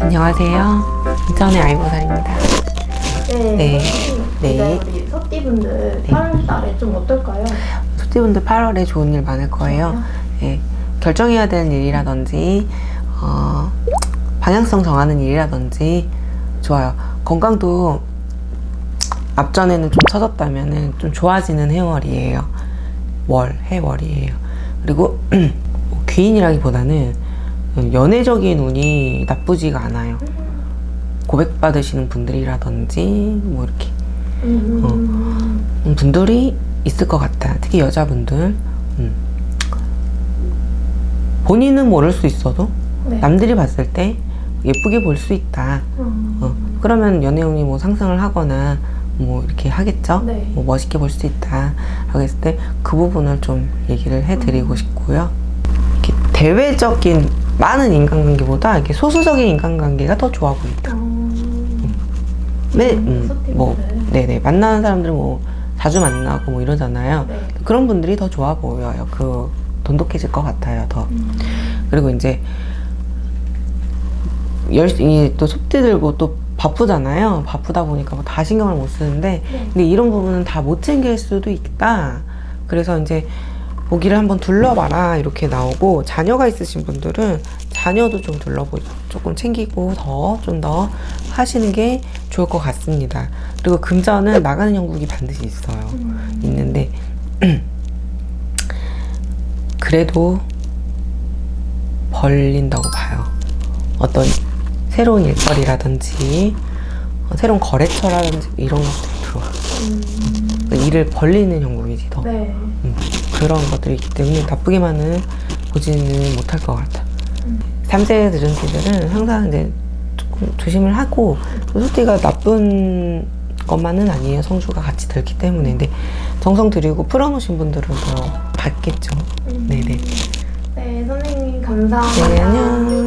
안녕하세요. 인천의 알고살입니다. 네. 네. 네. 우리 서띠분들 네. 8월 달에 좀 어떨까요? 소띠분들 8월에 좋은 일 많을 거예요. 예, 결정해야 되는 일이라든지, 어, 방향성 정하는 일이라든지, 좋아요. 건강도 앞전에는 좀 처졌다면은 좀 좋아지는 해월이에요. 월, 해월이에요. 그리고 뭐 귀인이라기보다는 연애적인 운이 나쁘지가 않아요. 고백 받으시는 분들이라든지, 뭐 이렇게. 음. 음, 분들이 있을 것 같다. 특히 여자분들. 음. 본인은 모를 수 있어도 네. 남들이 봤을 때 예쁘게 볼 수 있다. 음. 어, 그러면 연애운이 뭐 상승을 하거나 뭐 이렇게 하겠죠. 네. 뭐 멋있게 볼 수 있다. 하고 했을 때 그 부분을 좀 얘기를 해드리고 싶고요. 대외적인 많은 인간관계보다 이렇게 소수적인 인간관계가 더 좋아 보인다. 음. 네, 음, 음. 뭐, 네네. 만나는 사람들 뭐, 자주 만나고 뭐 이러잖아요. 네. 그런 분들이 더 좋아 보여요. 그, 돈독해질 것 같아요, 더. 음. 그리고 이제, 열심히 또 속대 들고 또 바쁘잖아요. 바쁘다 보니까 뭐 다 신경을 못 쓰는데, 네. 근데 이런 부분은 다 못 챙길 수도 있다. 그래서 이제, 보기를 한번 둘러봐라. 이렇게 나오고, 자녀가 있으신 분들은 자녀도 좀 둘러보, 조금 챙기고 더, 좀 더 하시는 게 좋을 것 같습니다. 그리고 금전은 나가는 형국이 반드시 있어요. 음. 있는데, 그래도 벌린다고 봐요. 어떤 새로운 일거리라든지, 어, 새로운 거래처라든지 이런 것들이 들어와. 음. 일을 벌리는 형국이지, 더. 네. 음, 그런 것들이 있기 때문에 나쁘게만은 보지는 못할 것 같아. 음. 3세 드전티들은 항상 이제 조금 조심을 하고, 소띠가 나쁜 것만은 아니에요. 성수가 같이 들기 때문에. 근데 정성 들이고 풀어놓으신 분들은 더 받겠죠. 음. 네네. 네, 선생님 감사합니다. 네, 안녕.